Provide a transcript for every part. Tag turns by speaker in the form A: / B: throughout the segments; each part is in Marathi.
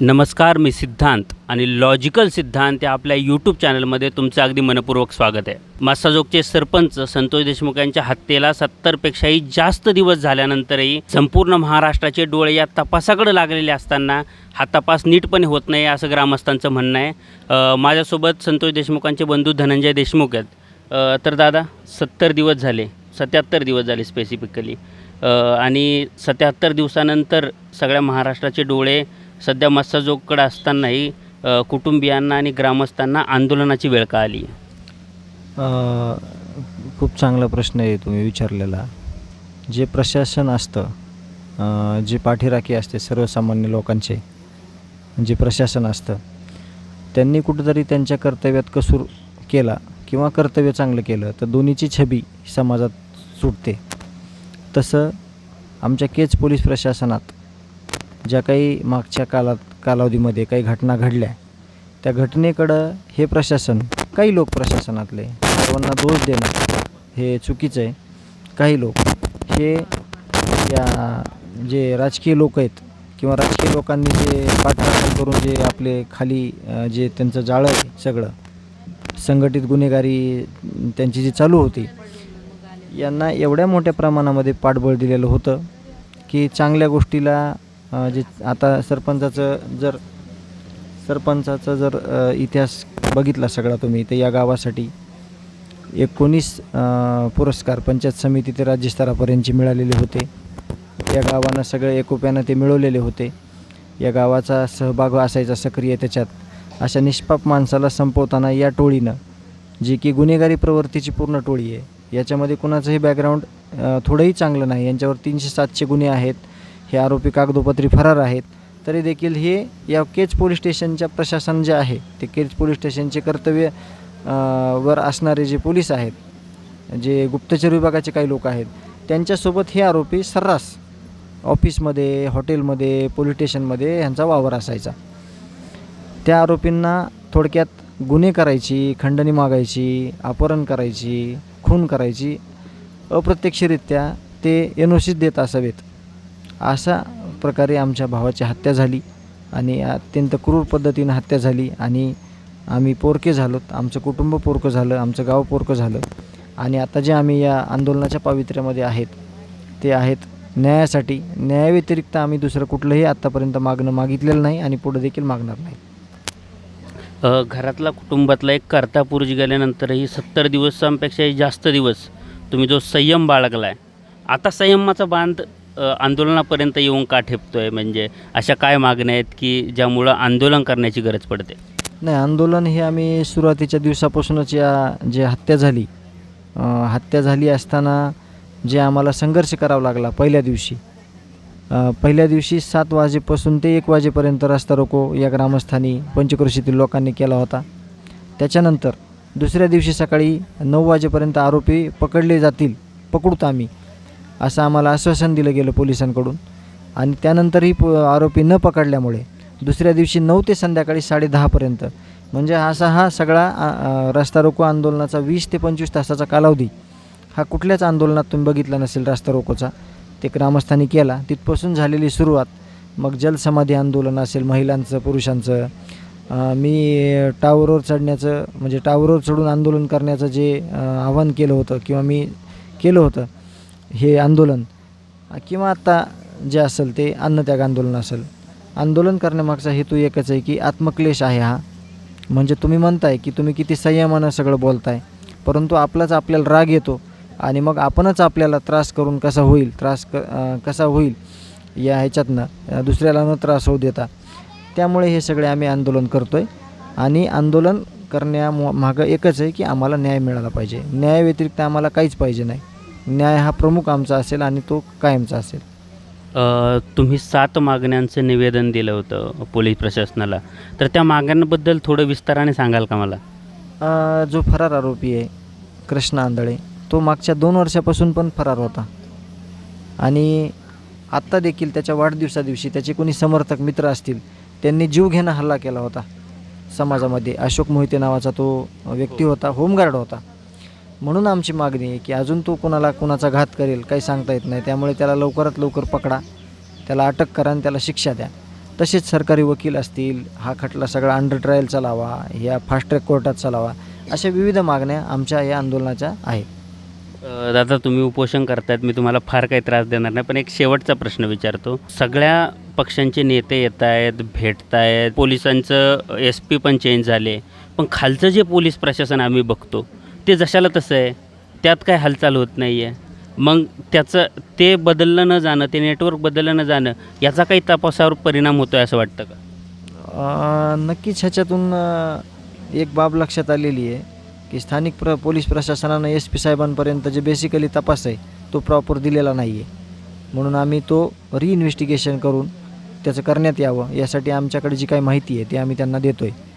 A: नमस्कार मी सिद्धांत आणि लॉजिकल सिद्धांत या आपल्या यूट्यूब चॅनलमध्ये तुमचं अगदी मनपूर्वक स्वागत आहे. मासाजोगचे सरपंच संतोष देशमुख यांच्या हत्येला सत्तरपेक्षाही जास्त दिवस झाल्यानंतरही संपूर्ण महाराष्ट्राचे डोळे या तपासाकडे लागलेले असताना हा तपास नीटपणे होत नाही असं ग्रामस्थांचं म्हणणं आहे. माझ्यासोबत संतोष देशमुखांचे बंधू धनंजय देशमुख आहेत. तर दादा सत्तर दिवस झाले सत्याहत्तर दिवस झाले स्पेसिफिकली आणि सत्याहत्तर दिवसानंतर सगळ्या महाराष्ट्राचे डोळे सध्या मत्स्यजोगकडे असतानाही कुटुंबियांना आणि ग्रामस्थांना आंदोलनाची वेळ का आली?
B: खूप चांगला प्रश्न आहे तुम्ही विचारलेला. जे प्रशासन असतं जे पाठीराखी असते सर्वसामान्य लोकांचे जे प्रशासन असतं त्यांनी कुठंतरी त्यांच्या कर्तव्यात कसूर केला किंवा कर्तव्य चांगलं केलं तर दोन्हीची छबी समाजात सुटते. तसं आमच्या केच पोलीस प्रशासनात ज्या काही मागच्या कालात कालावधीमध्ये काही घटना घडल्या त्या घटनेकडं हे प्रशासन काही लोक प्रशासनातले सर्वांना दोष देणं हे चुकीचं आहे. काही लोक हे या जे राजकीय लोक आहेत किंवा राजकीय लोकांनी जे पाठराखण करून जे आपले खाली जे त्यांचं जाळं आहे सगळं संघटित गुन्हेगारी त्यांची जी चालू होती यांना एवढ्या मोठ्या प्रमाणामध्ये पाठबळ दिलेलं होतं की चांगल्या गोष्टीला जे आता सरपंचाचं जर सरपंचाचा जर इतिहास बघितला सगळा तुम्ही तर या गावासाठी एकोणीस पुरस्कार पंचायत समिती ते राज्यस्तरापर्यंतचे मिळालेले होते. या गावानं सगळे एकोप्यानं ते मिळवलेले होते. या गावाचा सहभाग असायचा सक्रिय त्याच्यात. अशा निष्पाप माणसाला संपवताना या टोळीनं जी की गुन्हेगारी प्रवृत्तीची पूर्ण टोळी आहे याच्यामध्ये कुणाचंही बॅकग्राऊंड थोडंही चांगलं नाही. यांच्यावर तीनशे सातशे गुन्हे आहेत. हे आरोपी कागदोपत्री फरार आहेत. तरी देखील हे या केज पोलीस स्टेशनच्या प्रशासन जे आहे ते केज पोलीस स्टेशनचे कर्तव्य वर असणारे जे पोलीस आहेत जे गुप्तचर विभागाचे काही लोक आहेत त्यांच्यासोबत हे आरोपी सर्रास ऑफिसमध्ये हॉटेलमध्ये पोलीस स्टेशनमध्ये ह्यांचा वावर असायचा. त्या आरोपींना थोडक्यात गुन्हे करायची खंडणी मागायची अपहरण करायची खून करायची अप्रत्यक्षरित्या ते एन ओ सीच देत असावेत. अशा प्रकारे आमच्या भावाची हत्या झाली आणि अत्यंत क्रूर पद्धतीनं हत्या झाली आणि आम्ही पोरके झालोत. आमचं कुटुंब पोरकं झालं आमचं गाव पोरकं झालं आणि आता जे आम्ही या आंदोलनाच्या पावित्र्यामध्ये आहेत ते आहेत न्यायासाठी. न्यायाव्यतिरिक्त आम्ही दुसरं कुठलंही आत्तापर्यंत मागणं मागितलेलं नाही आणि पुढे देखील मागणार नाही.
A: घरातला कुटुंबातला एक कर्ता पुरुष गेल्यानंतरही सत्तर दिवसांपेक्षाही जास्त दिवस तुम्ही जो संयम बाळगला आहे आता संयमाचा बांध आंदोलनापर्यंत येऊन का ठेपतोय? म्हणजे अशा काय मागण्या आहेत की ज्यामुळं आंदोलन करण्याची गरज पडते?
B: नाही आंदोलन हे आम्ही सुरुवातीच्या दिवसापासूनच या जे हत्या झाली हत्या झाली असताना जे आम्हाला संघर्ष करावा लागला पहिल्या दिवशी. पहिल्या दिवशी सात वाजेपासून ते एक वाजेपर्यंत रस्ता रोको या ग्रामस्थांनी पंचक्रोशीतील लोकांनी केला होता. त्याच्यानंतर दुसऱ्या दिवशी सकाळी नऊ वाजेपर्यंत आरोपी पकडले जातील पकडूत आम्ही. असं आम्हाला आश्वासन दिलं गेलं पोलिसांकडून. आणि त्यानंतरही प आरोपी न पकडल्यामुळे दुसऱ्या दिवशी नऊ ते संध्याकाळी साडेदहापर्यंत म्हणजे असा हा सगळा रस्ता रोको आंदोलनाचा वीस ते पंचवीस तासाचा कालावधी. हा कुठल्याच आंदोलनात तुम्ही बघितला नसेल रस्ता रोकोचा. ते ग्रामस्थांनी केला. तिथपासून झालेली सुरुवात मग जलसमाधी आंदोलन असेल महिलांचं पुरुषांचं. मी टावरवर चढण्याचं म्हणजे टावरवर चढून आंदोलन करण्याचं जे आव्हान केलं होतं किंवा मी केलं होतं हे आंदोलन किंवा आत्ता जे असेल ते अन्नत्याग आंदोलन असेल. आंदोलन करण्यामागचा हेतू एकच आहे की आत्मक्लेश आहे हा. म्हणजे तुम्ही म्हणताय की तुम्ही किती संयमानं सगळं बोलताय परंतु आपलाच आपल्याला राग येतो आणि मग आपणच आपल्याला त्रास करून कसा होईल त्रास क कसा होईल या ह्याच्यातनं दुसऱ्याला न त्रास होऊ देता. त्यामुळे हे सगळे आम्ही आंदोलन करतो आहे आणि आंदोलन करण्या मागं एकच आहे की आम्हाला न्याय मिळाला पाहिजे. न्याय व्यतिरिक्त आम्हाला काहीच पाहिजे नाही. न्याय हा प्रमुख आमचा असेल आणि तो कायमचा असेल.
A: अ, तुम्ही सात मागण्यांचं निवेदन दिलं होतं पोलीस प्रशासनाला. तर त्या मागण्यांबद्दल थोडं विस्ताराने सांगाल का मला?
B: अ, जो फरार आरोपी आहे कृष्ण आंधळे तो मागच्या दोन वर्षापासून पण फरार होता. आणि आत्ता देखील त्याच्या वाढदिवसा दिवशी त्याचे कोणी समर्थक मित्र असतील त्यांनी जीव घेणं हल्ला केला होता. समाजामध्ये अशोक मोहिते नावाचा तो व्यक्ती होता होमगार्ड होता. म्हणून आमची मागणी आहे की अजून तो कोणाला कोणाचा घात करेल काही सांगता येत नाही. त्यामुळे त्याला लवकरात लवकर पकडा. त्याला अटक करा आणि त्याला शिक्षा द्या. तसेच सरकारी वकील असतील हा खटला सगळा अंडर ट्रायल चालावा या फास्ट ट्रॅक कोर्टात चालावा अशा विविध मागण्या आमच्या या आंदोलनाच्या आहेत.
A: दादा तुम्ही उपोषण करतायत मी तुम्हाला फार काही त्रास देणार नाही पण एक शेवटचा प्रश्न विचारतो. सगळ्या पक्षांचे नेते येत आहेत भेटत आहेत पोलिसांचं एस पी पण चेंज झाले पण खालचं जे पोलीस प्रशासन आम्ही बघतो ते जशाला तसं आहे त्यात काय हालचाल होत नाही आहे मग त्याचं ते बदललं न जाणं ते नेटवर्क बदललं न जाणं याचा काही तपासावर परिणाम होतो आहे असं वाटतं का?
B: नक्कीच ह्याच्यातून एक बाब लक्षात आलेली आहे की स्थानिक प्र पोलीस प्रशासनानं एस पी साहेबांपर्यंत जे बेसिकली तपास आहे तो प्रॉपर दिलेला नाही आहे म्हणून आम्ही तो रिइन्व्हेस्टिगेशन करून त्याचं करण्यात यावं यासाठी आमच्याकडे जी काही माहिती आहे ती आम्ही त्यांना देतो आहे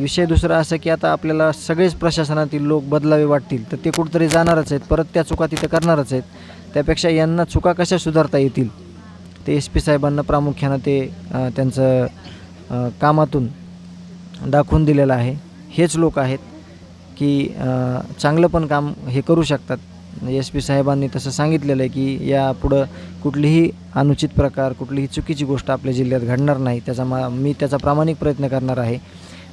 B: विषय दुसरा असं की आता आपल्याला सगळेच प्रशासनातील लोक बदलावे वाटतील तर ते कुठंतरी जाणारच आहेत परत त्या चुका तिथं करणारच आहेत. त्यापेक्षा यांना चुका कशा सुधारता येतील? ते एस पी साहेबांना प्रामुख्यानं ते त्यांचं कामातून दाखवून दिलेलं आहे. हेच लोक आहेत की चांगलं पण काम हे करू शकतात. म्हणजे एस पी साहेबांनी तसं सांगितलेलं आहे की यापुढं कुठलीही अनुचित प्रकार कुठलीही चुकीची गोष्ट आपल्या जिल्ह्यात घडणार नाही त्याचा मा मी त्याचा प्रामाणिक प्रयत्न करणार आहे.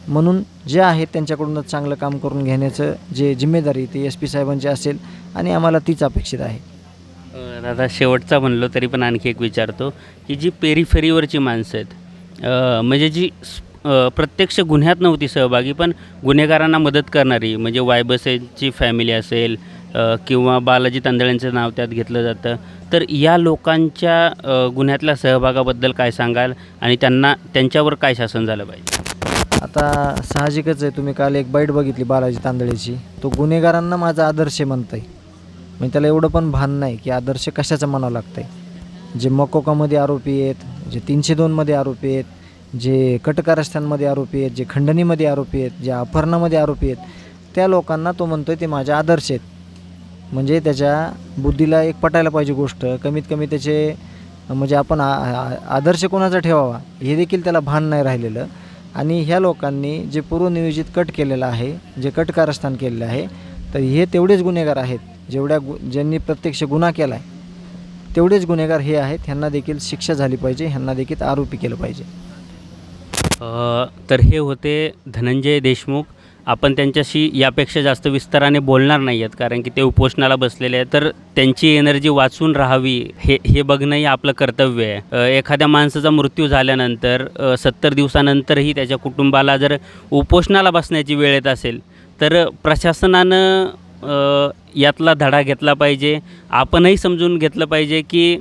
B: म्हणून जे आहेत त्यांच्याकडूनच चांगलं काम करून घेण्याचं जे जिम्मेदारी ते एस पी साहेबांची असेल आणि आम्हाला तीच अपेक्षित आहे.
A: दादा शेवटचा म्हणलो तरी पण आणखी एक विचारतो की जी पेरीफेरीवरची माणसं आहेत म्हणजे जी प्रत्यक्ष गुन्ह्यात नव्हती सहभागी पण गुन्हेगारांना मदत करणारी म्हणजे वायबसेची फॅमिली असेल किंवा बालाजी तांदळ्यांचं नाव त्यात घेतलं जातं तर या लोकांच्या गुन्ह्यातल्या सहभागाबद्दल काय सांगाल आणि त्यांना त्यांच्यावर काय शासन झालं पाहिजे?
B: आता साहजिकच आहे तुम्ही काल एक बाईट बघितली बालाजी तांदळेची. तो गुन्हेगारांना माझा आदर्श म्हणताय. म्हणजे त्याला एवढं पण भान नाही की आदर्श कशाचं म्हणावं लागतं आहे जे मकोकामध्ये आरोपी आहेत जे तीनशे दोनमध्ये आरोपी आहेत जे कटकारस्थानमध्ये आरोपी आहेत जे खंडणीमध्ये आरोपी आहेत जे अपहरणामध्ये आरोपी आहेत त्या लोकांना तो म्हणतो आहे ते माझे आदर्श आहेत. म्हणजे त्याच्या बुद्धीला एक पटायला पाहिजे गोष्ट कमीत कमी त्याचे म्हणजे आपण आ- आदर्श कोणाचा ठेवावा हे देखील त्याला भान नाही राहिलेलं. आणि ह्या लोकांनी जे पूर्वनियोजित कट केलेलं आहे जे कट कारस्थान केलेलं आहे तर हे तेवढेच गुन्हेगार आहेत जेवढ्या गु ज्यांनी प्रत्यक्ष गुन्हा केला आहे तेवढेच गुन्हेगार हे आहेत ह्यांना देखील शिक्षा झाली पाहिजे ह्यांना देखील आरोपी केलं पाहिजे.
A: तर हे होते धनंजय देशमुख आपण त्यांच्याशी यापेक्षा जास्त विस्ताराने बोलणार नाही आहेत कारण की ते उपोषणाला बसलेले आहेत. तर त्यांची एनर्जी वाचून राहावी हे हे बघणंही आपलं कर्तव्य आहे. एखाद्या माणसाचा मृत्यू झाल्यानंतर सत्तर दिवसानंतरही त्याच्या कुटुंबाला जर उपोषणाला बसण्याची वेळ येत असेल तर प्रशासनानं यातला धडा घेतला पाहिजे. आपणही समजून घेतलं पाहिजे की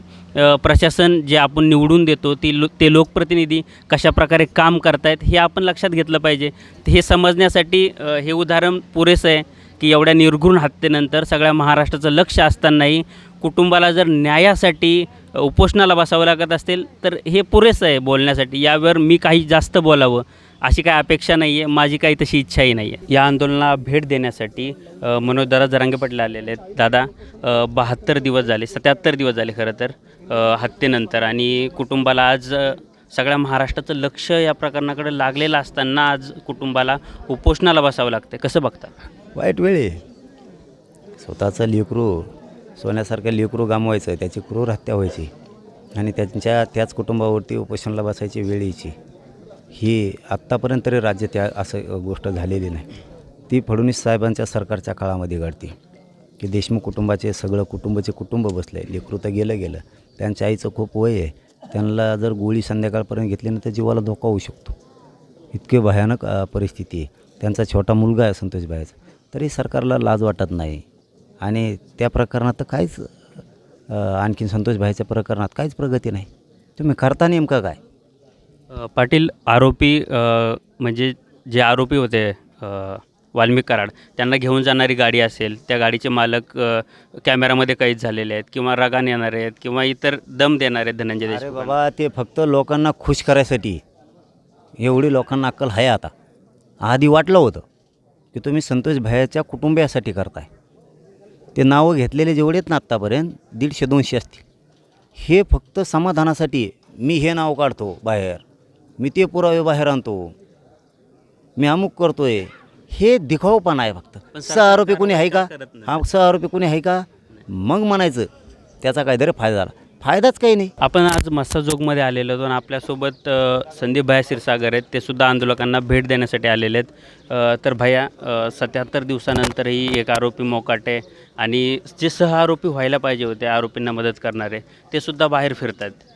A: प्रशासन जे आपण निवडून देतो ती लो ते लोकप्रतिनिधी कशाप्रकारे काम करतायत हे आपण लक्षात घेतलं पाहिजे. हे समजण्यासाठी हे उदाहरण पुरेसं आहे की एवढ्या निर्घृण हत्येनंतर सगळ्या महाराष्ट्राचं लक्ष असतानाही कुटुंबाला जर न्यायासाठी उपोषणाला बसावं लागत असेल तर हे पुरेसं आहे बोलण्यासाठी. यावर मी काही जास्त बोलावं अशी काही अपेक्षा नाही आहे माझी काही तशी इच्छाही नाही आहे या आंदोलनाला भेट देण्यासाठी मनोज दादा जरांगे पटले आलेले आहेत. दादा बहात्तर दिवस झाले सत्याहत्तर दिवस झाले खरं तर. हत्येनंतर आणि कुटुंबाला आज सगळ्या महाराष्ट्राचं लक्ष या प्रकरणाकडे लागलेलं असताना आज कुटुंबाला उपोषणाला बसावं लागतं कसं बघता?
C: वाईट वेळ आहे. स्वतःचं लेकरू सोन्यासारखं लेकरू गमवायचं त्याची क्रूर हत्या व्हायची. आणि त्यांच्या त्याच कुटुंबावरती उपोषणाला बसायची वेळ यायची. ही आत्तापर्यंत तरी राज्यात त्या असं गोष्ट झालेली नाही. ती फडणवीस साहेबांच्या सरकारच्या काळामध्ये घडते. की देशमुख कुटुंबाचे सगळं कुटुंबाचे कुटुंब बसले लेकरू तर गेलं गेलं. त्यांच्या आईचं खूप वय आहे. त्यांना जर गोळी संध्याकाळपर्यंत घेतली ना तर जीवाला धोका होऊ शकतो. इतके भयानक परिस्थिती आहे. त्यांचा छोटा मुलगा आहे संतोषबाईचा तरी सरकारला लाज वाटत नाही. आणि त्या प्रकरणात तर काहीच आणखीन आणखीन संतोषबाईच्या प्रकरणात काहीच प्रगती नाही. तुम्ही करता नेमकं काय?
A: पाटील आरोपी म्हणजे जे आरोपी होते वाल्मिक कराड. त्यांना घेऊन जाणारी गाडी असेल त्या गाडीचे मालक कॅमेरामध्ये कैद झालेले आहेत किंवा रगान येणारे आहेत किंवा इतर दम देणारे आहेत धनंजय देशमुख
C: बाबा ते फक्त लोकांना खुश करायसाठी. एवढी लोकांना अक्कल आहे आता. आधी वाटलं होतं की तुम्ही संतोष भायाच्या कुटुंबियासाठी करताय. ते नावं घेतलेले जेवढे आहेत ना आत्तापर्यंत दीडशे दोनशे असतील. हे फक्त समाधानासाठी मी हे नाव काढतो बाहेर. मी ते पुरावे बाहेर आणतो. मी अमुक करतोय. हे दिखावपणा आहे फक्त.
A: पण
C: सह आरोपी कोणी आहे का. हा सह आरोपी कोणी आहे का? मग म्हणायचं त्याचा काहीतरी फायदा झाला. फायदाच काही नाही.
A: आपण आज मस्साजोगमध्ये आलेलो होतो आणि आपल्यासोबत संदीप भैया क्षीरसागर आहेत. ते सुद्धा आंदोलकांना भेट देण्यासाठी आलेले आहेत. तर भैया सत्याहत्तर दिवसानंतरही एक आरोपी मोकाटे आणि जे सह आरोपी व्हायला पाहिजे होते आरोपींना मदत करणारे ते सुद्धा बाहेर फिरत आहेत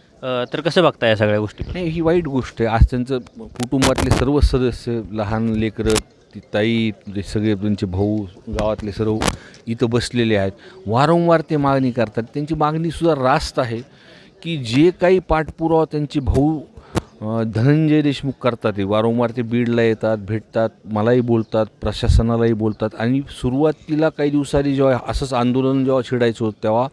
A: तर कसं बघता या सगळ्या गोष्टी?
D: नाही ही वाईट गोष्ट आहे. आज त्यांचं कुटुंबातले सर्व सदस्य लहान लेकरं ती ताई तुझे सगळे तुमचे भाऊ गावातले सर्व इथं बसलेले आहेत. वारंवार ते मागणी करतात. त्यांची मागणीसुद्धा रास्त आहे की जे काही पाठपुरावा त्यांचे भाऊ धनंजय देशमुख करतात ते वारंवार ते बीडला येतात भेटतात मलाही बोलतात प्रशासनालाही बोलतात आणि सुरुवातीला काही दिवसांनी जेव्हा असंच आंदोलन जेव्हा छिडायचं होतं तेव्हा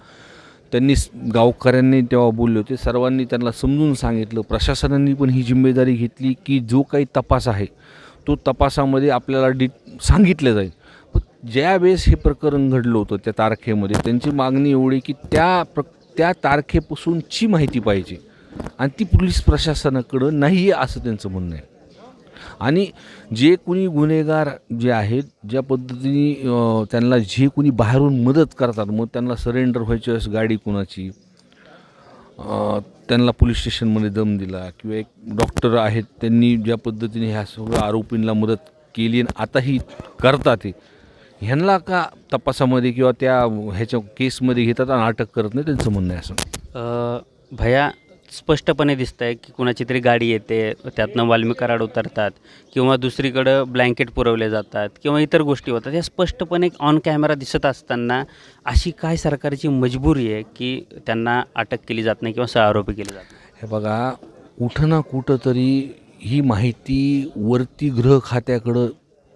D: त्यांनी गावकऱ्यांनी तेव्हा बोलले होते. सर्वांनी त्यांना समजून सांगितलं. प्रशासनाने पण ही जिम्मेदारी घेतली की जो काही तपास आहे तो तपासामध्ये आपल्याला डि सांगितलं जाईल. पण ज्या वेळेस हे प्रकरण घडलं होतं त्या तारखेमध्ये त्यांची मागणी एवढी की त्या प्र त्या तारखेपासूनची माहिती पाहिजे. आणि ती पोलीस प्रशासनाकडं नाही आहे असं त्यांचं म्हणणं आहे. आणि जे कोणी गुन्हेगार जे आहेत ज्या पद्धतीने त्यांना जे कोणी बाहेरून मदत करतात मग त्यांना सरेंडर व्हायची वेळेस गाडी कुणाची त्यांना पोलीस स्टेशनमध्ये दम दिला किंवा एक डॉक्टर आहेत त्यांनी ज्या पद्धतीने ह्या सगळ्या आरोपींना मदत केली आणि आताही करतात ते ह्यांना का तपासामध्ये किंवा त्या ह्याच्या केसमध्ये घेतात आणि अटक करत नाही त्यांचं म्हणणं आहे असं?
A: भया स्पष्टपणे दिसत आहे की कुणाची तरी गाडी येते त्यातनं वाल्मिक कराड उतरतात किंवा दुसरीकडं ब्लँकेट पुरवले जातात किंवा इतर गोष्टी होतात या स्पष्टपणे ऑन कॅमेरा दिसत असताना अशी काय सरकारची मजबुरी आहे की त्यांना अटक केली जात नाही किंवा सहआरोपी केले जात नाही?
D: हे बघा कुठं ना कुठं तरी ही माहिती वरती गृह खात्याकडं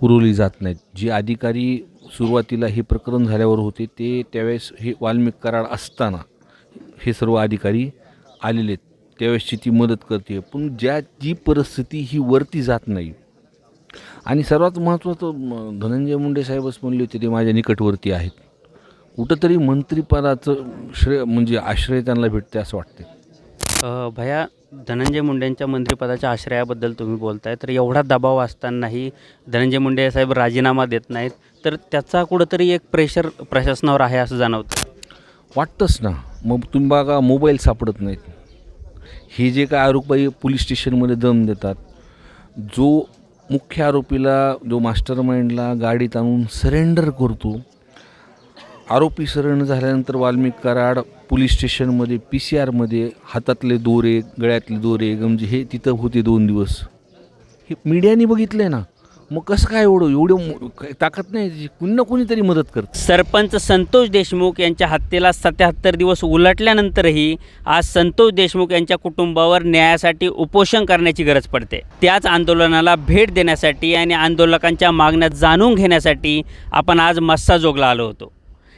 D: पुरवली जात नाहीत जे अधिकारी सुरुवातीला हे प्रकरण झाल्यावर होते ते त्यावेळेस हे वाल्मिक कराड असताना हे सर्व अधिकारी आलेले आहेत. त्यावेळेसची ती मदत करते. पण ज्या जी परिस्थिती ही वरती जात नाही. आणि सर्वात महत्त्वाचं धनंजय मुंडे साहेबच म्हणले होते ते माझ्या निकटवर्ती आहेत. कुठंतरी मंत्रिपदाचं श्रेय म्हणजे आश्रय त्यांना भेटते असं वाटते
A: भैया धनंजय मुंडेंच्या मंत्रिपदाच्या आश्रयाबद्दल तुम्ही बोलताय तर एवढा दबाव असतानाही धनंजय मुंडे साहेब राजीनामा देत नाहीत. तर त्याचा कुठंतरी एक प्रेशर प्रशासनावर आहे असं जाणवतं
D: वाटतंच ना. मग तुम्ही बघा मोबाईल सापडत नाहीत. हे जे काय आरोपी पोलीस स्टेशनमध्ये दम देतात जो मुख्य आरोपीला जो मास्टर माइंडला गाडीत आणून सरेंडर करतो आरोपी सरेंडर झाल्यानंतर वाल्मिक कराड पोलीस स्टेशनमध्ये पी सी आरमध्ये हातातले दोरे गळ्यातले दोरे गमजे हे तिथं होते दोन दिवस. हे मीडियाने बघितलं आहे ना. मग कसं काय एवढं एवढं ताकद नाही कुणी ना कुणीतरी मदत करत.
A: सरपंच संतोष देशमुख यांच्या हत्येला सत्याहत्तर दिवस उलटल्यानंतरही आज संतोष देशमुख यांच्या कुटुंबावर न्यायासाठी उपोषण करण्याची गरज पडते. त्याच आंदोलनाला भेट देण्यासाठी आणि आंदोलकांच्या मागण्या जाणून घेण्यासाठी आपण आज मस्साजोगला आलो होतो.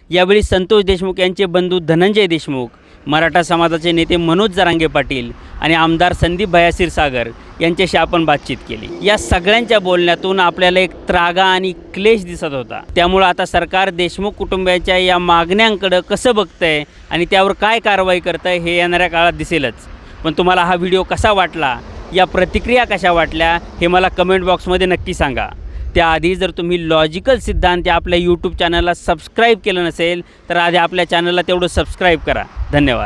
A: यावेळी संतोष देशमुख यांचे बंधू धनंजय देशमुख मराठा समाजाचे नेते मनोज जरांगे पाटील आणि आमदार संदीप भया क्षीरसागर यांच्याशी आपण बातचीत केली. या सगळ्यांच्या बोलण्यातून आपल्याला एक त्रागा आणि क्लेश दिसत होता. त्यामुळं आता सरकार देशमुख कुटुंबाच्या या मागण्यांकडं कसं बघतंय आणि त्यावर काय कारवाई करतंय हे येणाऱ्या काळात दिसेलच. पण तुम्हाला हा व्हिडिओ कसा वाटला? या प्रतिक्रिया कशा वाटल्या? हे मला कमेंट बॉक्समध्ये नक्की सांगा. त्याआधी जर तुम्ही लॉजिकल सिद्धांत या आपल्या यूट्यूब चॅनलला सबस्क्राईब केलं नसेल तर आधी आपल्या चॅनलला तेवढं सबस्क्राईब करा. धन्यवाद.